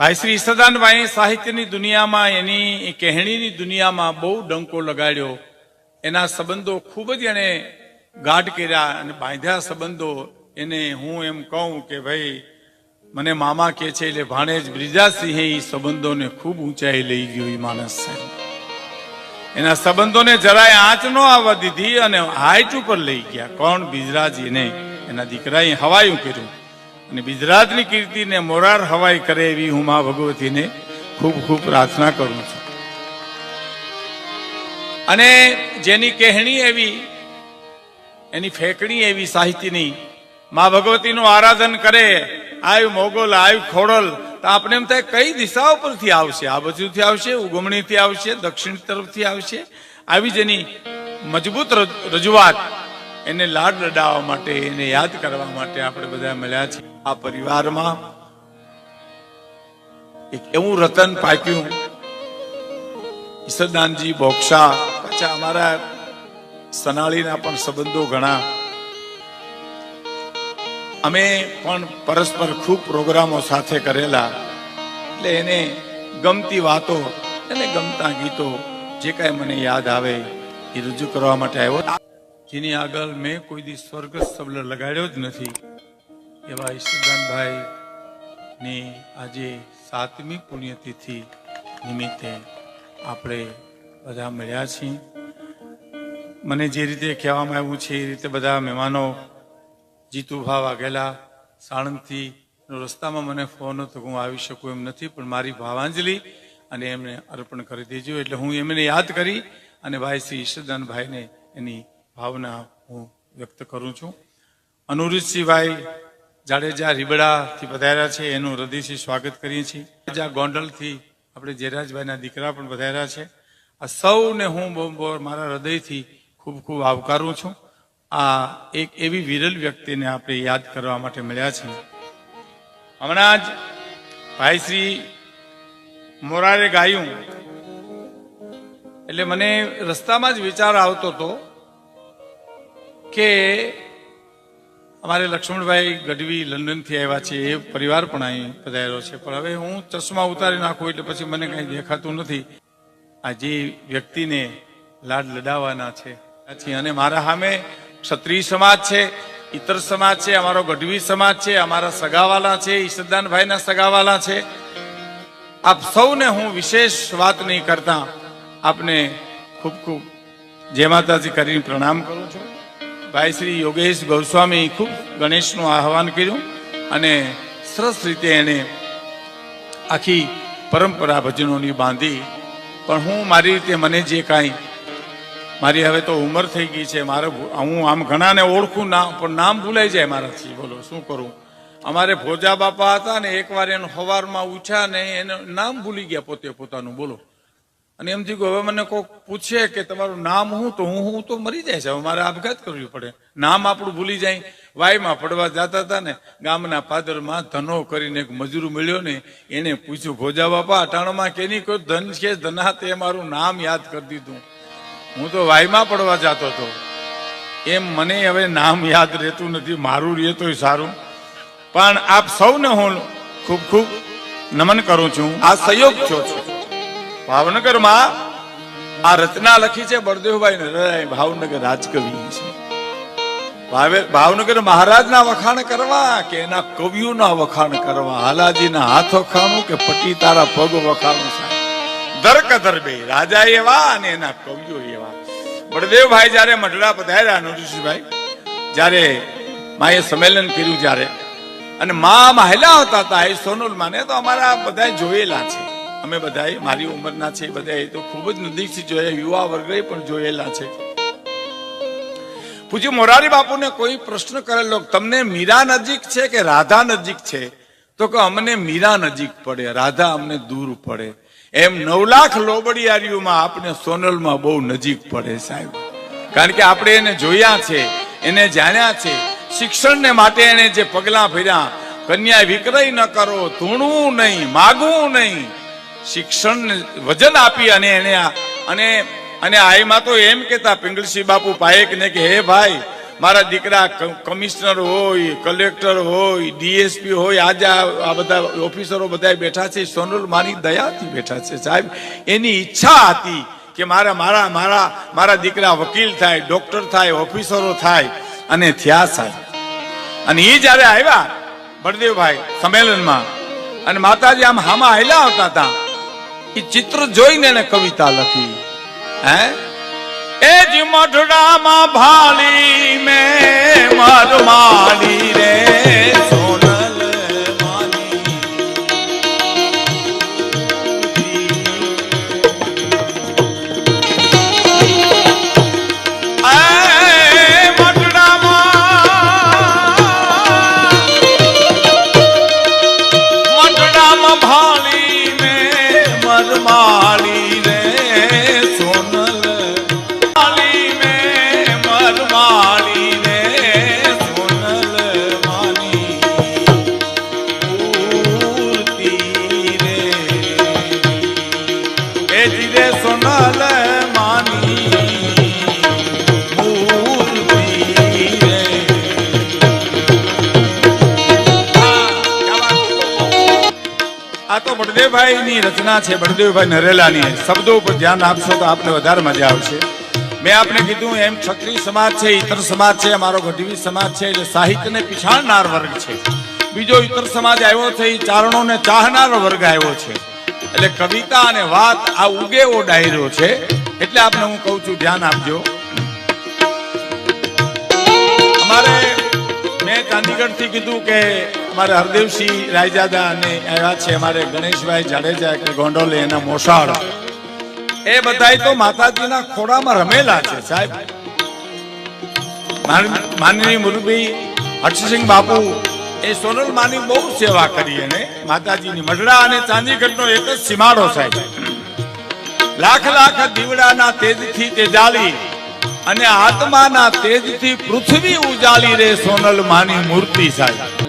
ભાઈ શ્રી સદાનભાઈ સાહિત્યની દુનિયામાં, એની કહેણીની દુનિયામાં બહુ ડંકો લગાડ્યો. એના સંબંધો ખૂબ જ એને ગાઢ કર્યા અને બાંધ્યા સંબંધો. એને હું એમ કહું કે ભાઈ, મને મામા કે છે, એટલે ભાણેજ બ્રિજાસિંહે એ સંબંધોને ખૂબ ઊંચાઈ લઈ ગયો એ માણસ છે. એના સંબંધોને જરાય આંચ ન આવવા દીધી અને હાઈટ ઉપર લઈ ગયા. કોણ? બિજરાજીને એના દીકરાએ હવાયું કર્યું. અને ગુજરાતની કીર્તિને મોરાર હવાઈ કરે એવી હું મા ભગવતીને ખૂબ ખૂબ પ્રાર્થના કરું છું. અને જેની કહેણી એવી, એની ફેંકણી એવી સાહિત્યની મા ભગવતીનું આરાધન કરે, આયુ મોગલ, આયુ ખોડલ, તો આપણે એમ થાય કઈ દિશા ઉપરથી આવશે? આ બાજુથી આવશે, ઉગમણીથી આવશે, દક્ષિણ તરફથી આવશે? આવી જેની મજબૂત રજૂઆત એને લાડ લડાવવા માટે, એને યાદ કરવા માટે આપણે બધા મળ્યા છીએ. આ પરિવારમાં એક એવું રતન પાક્યું. ઈશ્વરદાનજી બોક્ષા પાછા અમારા સનાળીના પણ સંબંધો ઘણા. અમે પણ પરસ્પર ખૂબ પ્રોગ્રામો સાથે કરેલા. એટલે એને ગમતી વાતો, એને ગમતા ગીતો, જે કાંઈ મને યાદ આવે, એ રજૂ કરવા માટે આવ્યો. જેની આગળ મેં કોઈ દી સ્વર્ગ શબ્દ લગાડ્યો જ નથી. એવા ઈશુદાનભાઈ ની આજે સાતમી પુણ્યતિથિ નિમિત્તે આપણે બધા મળ્યા છીએ. મને જે રીતે કહેવામાં આવ્યું છે, એ રીતે બધા મહેમાનો જીતુભા વાઘેલા સાણંદથી રસ્તામાં મને ફોન હતો હું આવી શકું એમ નથી, પણ મારી ભાવાંજલિ અને એમને અર્પણ કરી દેજો. એટલે હું એમને યાદ કરી અને ભાઈ શ્રી ઈશ્વરદાનભાઈને એની ભાવના હું વ્યક્ત કરું છું. અનુરુચિભાઈ જાડેજા રીબડાથી પધાર્યા છે, એનું હૃદયથી સ્વાગત કરીએ છીએ. જાડેજા ગોંડલથી આપણે જયરાજભાઈના દીકરા પણ પધાર્યા છે. આ સૌને હું બહુ મારા હૃદયથી ખૂબ ખૂબ આવકારું છું. આ એક એવી વિરલ વ્યક્તિને આપણે યાદ કરવા માટે મળ્યા છે. હમણાં જ ભાઈ શ્રી મોરારે ગાયું. એટલે મને રસ્તામાં જ વિચાર આવતો હતો કે અમારે લક્ષ્મણભાઈ ગઢવી લંડનથી આવ્યા છે, એ પરિવાર પણ અહીં પધાર્યો છે. પણ હવે હું ચશ્મા ઉતારી નાખું એટલે પછી મને કંઈ દેખાતું નથી. આ જે વ્યક્તિને લાડ લડાવવાના છે આથી અને મારા સામે ક્ષત્રિય સમાજ છે, ઇતર સમાજ છે, અમારો ગઢવી સમાજ છે, અમારા સગાવાલા છે ઈશદાનભાઈના સગાવાલા છે. આપ સૌને હું વિશેષ વાત નહીં કરતા. આપને ખૂબ ખૂબ જય માતાજી કરીને પ્રણામ કરું છું. ભાઈ શ્રી યોગેશ ગોસ્વામી ખૂબ ગણેશનું આહવાન કર્યું અને સરસ રીતે એને આખી પરંપરા ભજનોની બાંધી. પણ હું મારી રીતે મને જે કાંઈ, મારી હવે તો ઉંમર થઈ ગઈ છે, મારે હું આમ ઘણાને ઓળખું ના, પણ નામ ભૂલાઈ જાય મારાથી, બોલો, શું કરું? અમારે ભોજા બાપા હતા ને એકવાર એનું સવારમાં ઉછા ને એનું નામ ભૂલી ગયા પોતે પોતાનું, બોલો. અને એમ થયું કે હવે મને કોઈક પૂછે કે તમારું નામ હું તો હું હું તો મરી જાય છે. હવે મારે આપઘાત કરવી પડે. નામ આપણું ભૂલી જાય. વાયમાં પડવા જતા હતા ને, ગામના પાદરમાં ધનો કરીને એક મજૂર મળ્યો ને, એને પૂછ્યું, ભોજા બાપા, અટાણોમાં કેની કોઈ ધન છે? ધના તે મારું નામ યાદ કરી દીધું. હું તો વાયમાં પડવા જતો હતો. એમ મને હવે નામ યાદ રહેતું નથી. મારું રહે તોય સારું. પણ આપ સૌને હું ખૂબ ખૂબ નમન કરું છું. આ સહયોગ છો છું. ભાવનગરમાં આ રચના લખી છે બળદેવભાઈ નરરાય ભાવનગર રાજકવિ છે. ભાવે- ભાવનગર મહારાજના વખાણ કરવા કે એના કવિઓના વખાણ કરવા? હાલાજીના હાથ વખાણું કે પટી તારા પગ વખાણું સાહેબ? દર દરબે રાજા એવા અને એના કવિઓ એવા. બળદેવભાઈ જ્યારે મઢડા પધાર્યા નરસિંહભાઈ, જ્યારે માએ સંમેલન કર્યું જ્યારે, અને મા મહિલા હતા હતા એ સોનલ માને તો અમારા બધા જોયેલા છે. અમે બધા મારી ઉંમરના છે બધા તો ખૂબ જ નજીકથી જોયા, યુવા વર્ગે પણ જોયેલા છે. પૂજ્ય મોરારી બાપુને કોઈ પ્રશ્ન કરેલો, તમને મીરા નજીક છે કે રાધા નજીક છે? તો કે અમને મીરા નજીક પડે, રાધા અમને દૂર પડે. એમ નવ લાખ લોબડિયારીઓમાં આપણે સોનલમાં બહુ નજીક પડે સાહેબ. કારણ કે આપણે એને જોયા છે, એને જાણ્યા છે. શિક્ષણને માટે એને જે પગલાં ભર્યા કન્યા વિક્રય ન કરો ધૂણવું નહીં માગવું નહીં. શિક્ષણ વજન આપી અને એને અને અને આઈમાં તો એમ કેતા પિંગળસિંહ બાપુ પાયક ને કે, હે ભાઈ, મારા દીકરા કમિશનર હોય, કલેક્ટર હોય, ડીએસપી હોય, આજે આ બધા ઓફિસરો બધા બેઠા છે, સોનલ મારી દયાથી બેઠા છે, સાહેબ. એની ઈચ્છા હતી કે મારા મારા મારા મારા દીકરા વકીલ થાય, ડોક્ટર થાય, ઓફિસરો થાય. અને થયા સાહેબ. અને એ જ્યારે આવ્યા, બળદેવભાઈ સંમેલનમાં, અને માતાજી આમ હામાં આવેલા આવતા હતા. ચિત્ર જોઈને એને કવિતા લખી. હે? એ જ મઢડામાં ભાલી મે મરમાલી રે. ધીરે સોનલ માની આ તો બળદેવભાઈ ની રચના છે, બળદેવભાઈ નરેલાની. શબ્દો ઉપર ધ્યાન આપશો તો આપને વધારે મજા આવશે. મેં આપને કીધું એમ ક્ષત્રિય સમાજ છે ઇતર સમાજ છે, અમારો ગઢવી સમાજ છે, એટલે સાહિત્યને પીછાણનાર વર્ગ છે. બીજો ઇતર સમાજ આવ્યો છે એ ચારણોને ચાહનાર વર્ગ આવ્યો છે. એટલે કવિતા અને વાત આ ઉગેવો ડાયરો છે. એટલે આપને હું કહું છું, ધ્યાન આપજો. અમારે મેં ચાંદીગઢથી કીધું કે અમારે હરદેવસિંહ રાયજાદા અને આવ્યા છે, અમારે ગણેશભાઈ જાડેજા કે ગોંડોલે એના મોસાળ. એ બધાય તો માતાજીના ખોડામાં રમેલા છે, સાહેબ. માન- માનનીય મુરબી હર્ષસિંહ બાપુ એ સોનલ માની બહુ સેવા કરી અને માતાજીની મઢડા અને ચાંદીગઢનો એક જ સીમાડો સાહેબ. લાખ લાખ દીવડાના તેજથી તે જાળી અને આત્માના તેજથી પૃથ્વી ઉજાલી રે સોનલ માની મૂર્તિ સાહેબ.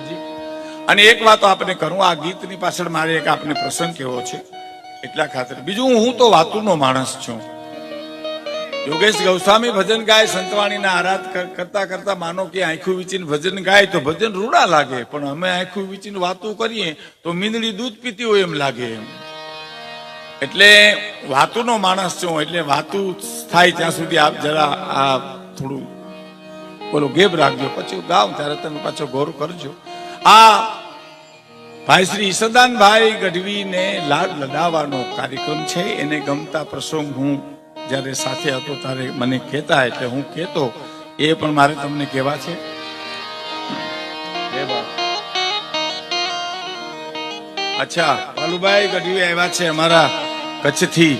અને એક વાત આપને કરું, આ ગીતની પાછળ મારે એક આપને પ્રસંગ કેવો છે, એટલા ખાતર. બીજું હું તો વાતુનો માણસ છું. યોગેશ ગૌસ્વામી ભજન ગાય સંતવાણીના આરાધ કર- કરતા કરતા માનો કે આંખું વીચીને ભજન ગાય તો ભજન રૂડા લાગે, પણ અમે આંખું વીચીને વાતો કરીએ તો મીંદડી દૂધ પીતી હોય એમ લાગે એમ. એટલે વાતુનો માણસ છું એટલે વાતું થાય ત્યાં સુધી આપ જરા આ થોડું બોલો ગેપ રાખજો. પછી ગાવ ત્યારે તમે પાછો ગૌર કરજો. આ ભાઈ શ્રી ઈસદાનભાઈ ગઢવીને લાડ લડાવવાનો કાર્યક્રમ છે, એને ગમતા પ્રસંગ હું જ્યારે સાથે હતો ત્યારે મને કહેતા એટલે હું કહેતો એ પણ મારે તમને કહેવા છે. અચ્છા પાલુભાઈ ગઢવી આવ્યા છે અમારા કચ્છથી.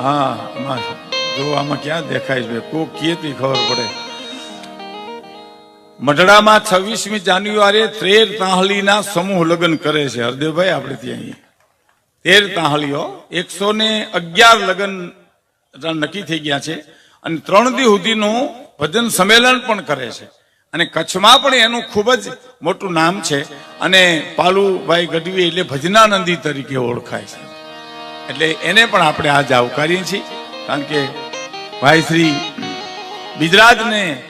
હા આમાં જો આમાં ક્યાં દેખાય છે? કોક કેતી ખબર પડે. મઢડામાં છવ્વીસમી જાન્યુઆરીએ ત્રેર તાહલીના સમૂહ લગ્ન કરે છે. હરદેવભાઈ આપણે ત્યાં તેર તાહલીઓ, એકસો ને અગિયાર લગ્ન નક્કી થઈ ગયા છે અને ત્રણ દી સુધીનું ભજન સંમેલન પણ કરે છે. અને કચ્છમાં પણ એનું ખૂબ જ મોટું નામ છે અને પાલુભાઈ ગઢવી એટલે ભજનાનંદી તરીકે ઓળખાય છે. એટલે એને પણ આપણે આજ આવકારીએ છીએ. કારણ કે ભાઈ શ્રી બિજરાજને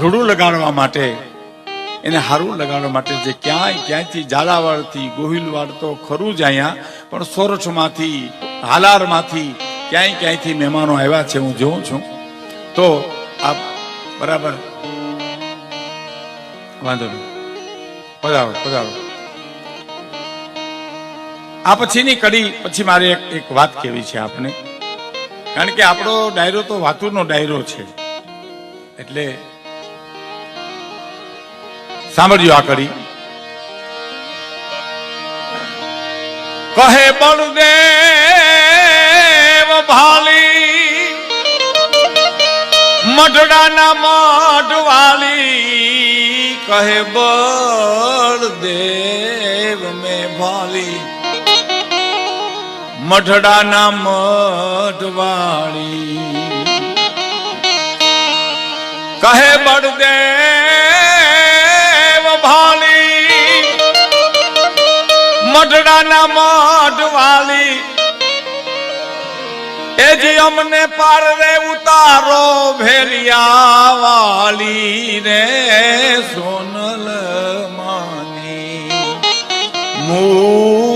રૂડું લગાડવા માટે એને હારું લગાડવા માટે જે ક્યાંય, ક્યાંયથી ઝાલાવાડથી ગોહિલવાડ તો ખરું જ અહીંયા, પણ સોરઠમાંથી, હાલારમાંથી ક્યાંય, ક્યાંયથી મહેમાનો આવ્યા છે હું જોઉં છું. તો આપ બરાબર. વાંધો નહીં. પધારો પધારો. આ પછીની કડી, પછી મારે એક વાત કેવી છે આપને. કારણ કે આપણો ડાયરો તો વાતુનો ડાયરો છે. એટલે સાંભળજો આ કરી કહે બળદેવ ભાલી, મઢડાના મઢવાલી, કહે બળદેવ મેં ભાલી, મઢડાના મઢવાળી કહે બળદેવ મઢડાના મઢવાલી એ જે અમને પાર રે ઉતારો ભેરિયા વાલી રે સોનલ માની. મૂર્તિ